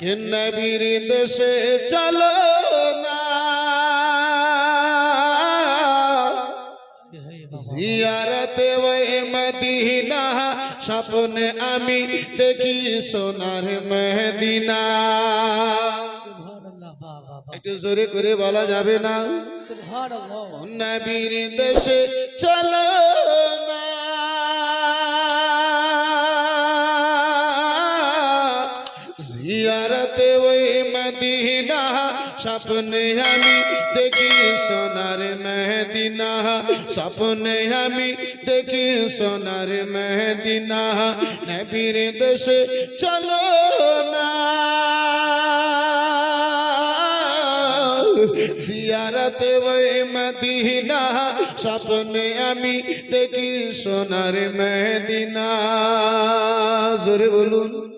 কে নবীর দেশে চলো না। জিয়ারতে ওই মদিনা স্বপ্নে আমি দেখি সোনার মদিনা। একটু জোরে করে বলা যাবে না? নবীর দেশে চলো না। জিয়ারতে ওই মদিনা, স্বপ্নে আমি দেখি সোনার মেহদিনা স্বপ্নে আমি দেখি সোনার মেহদিনা নবীর দেশে চলো না। জিয়ারতে ওই মদিনা, স্বপ্নে আমি দেখি সোনার মেদিনা। জোরে বলুন।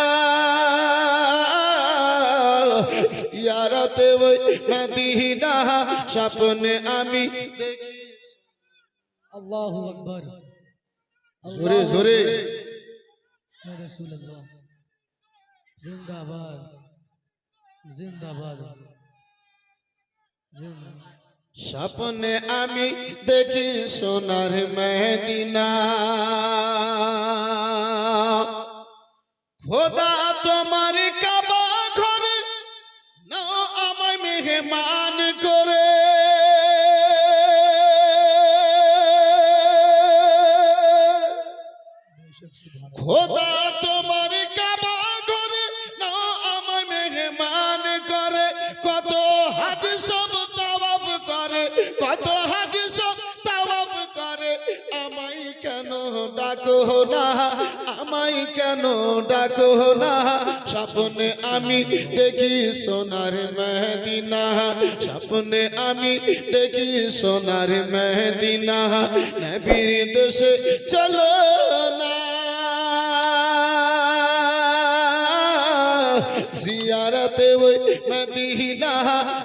জিয়ারতে ওই মদিনা স্বপ্নে আমি দেখি। আল্লাহু আকবার। জোরে জোরে। ইয়া রাসূলুল্লাহ। জিন্দাবাদ। জিন্দাবাদ। জিন্দাবাদ। স্বপ্নে আমি দেখি সোনার মেদিনা। মেহমান করে। খোদা তোমার কাবা ঘরে নাও আমায় মেহমান করে। কত হাজ সব তাওয়াফ করে, কত হাজ সব তাওয়াফ করে। আমায় কেন ডাকো না, আমায় কেন ডাকো না? স্বপ্নে আমি দেখি সোনার মেহদিনা স্বপ্নে আমি দেখি সোনার মেহদিনা নবীর দেশে চলো না। জিয়ারতে ওই মদিনা।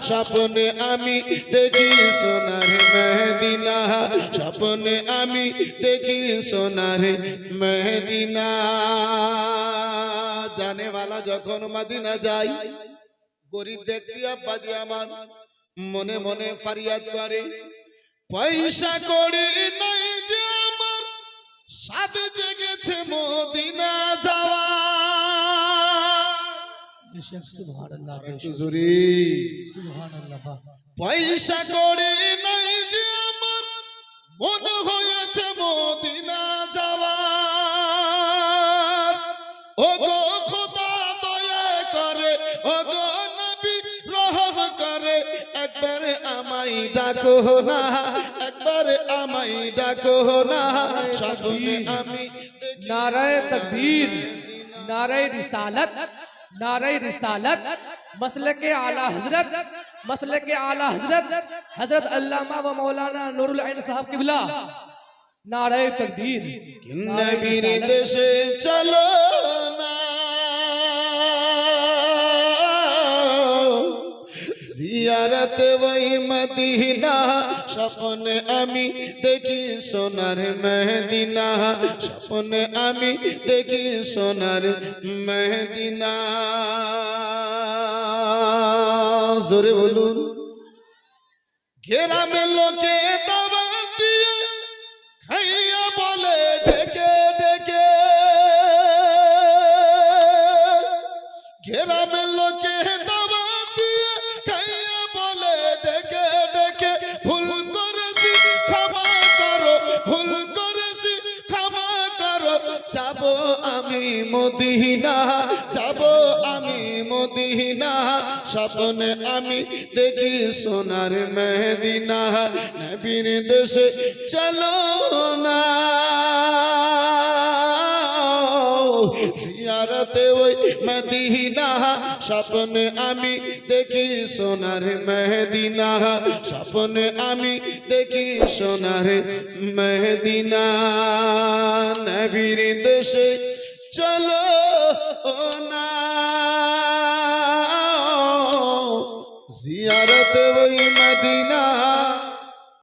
স্বপ্নে আমি দেখি সোনার মেহদিনা স্বপ্নে আমি দেখি সোনার মেহদিনা জানে যখন মদিনা যাই গরিব ব্যক্তি আব্বাজি আমার মনে মনে ফারিয়াদ করে পয়সা করি নাই যে আমার সাদ জেগেছে মদিনা যাওয়া। পয়সা করে নাই একবার আমায় ডাকো না একবার আমায় ডাকো না স্বপ্নে আমি দেখি नाराय तकबीर नाराय रिसालत नाराय रिसालत मसल के आला हजरत मसल के आला हजरत हजरत अल्लामा व मौलाना नूरुल आइन साहब किबला नाराय तकबीर নবীর দেশে চলো জিয়ারত ওই মদিনা, স্বপ্নে আমি দেখি সোনার মেহদিনা স্বপ্নে আমি দেখি সোনার মেহদিনা জোরে বলুন। গ্রামের লোকে যাব আমি মদিনা, যাব আমি মদিনা। স্বপ্নে আমি দেখি সোনার মেদিনা নবীর দেশে চলো না। জিয়ারতে ওই মদিনা, স্বপ্নে আমি দেখি সোনার মেহদিনা স্বপ্নে আমি দেখি সোনার মেহদিনা নবীর দেশে চলো না। জিয়ারত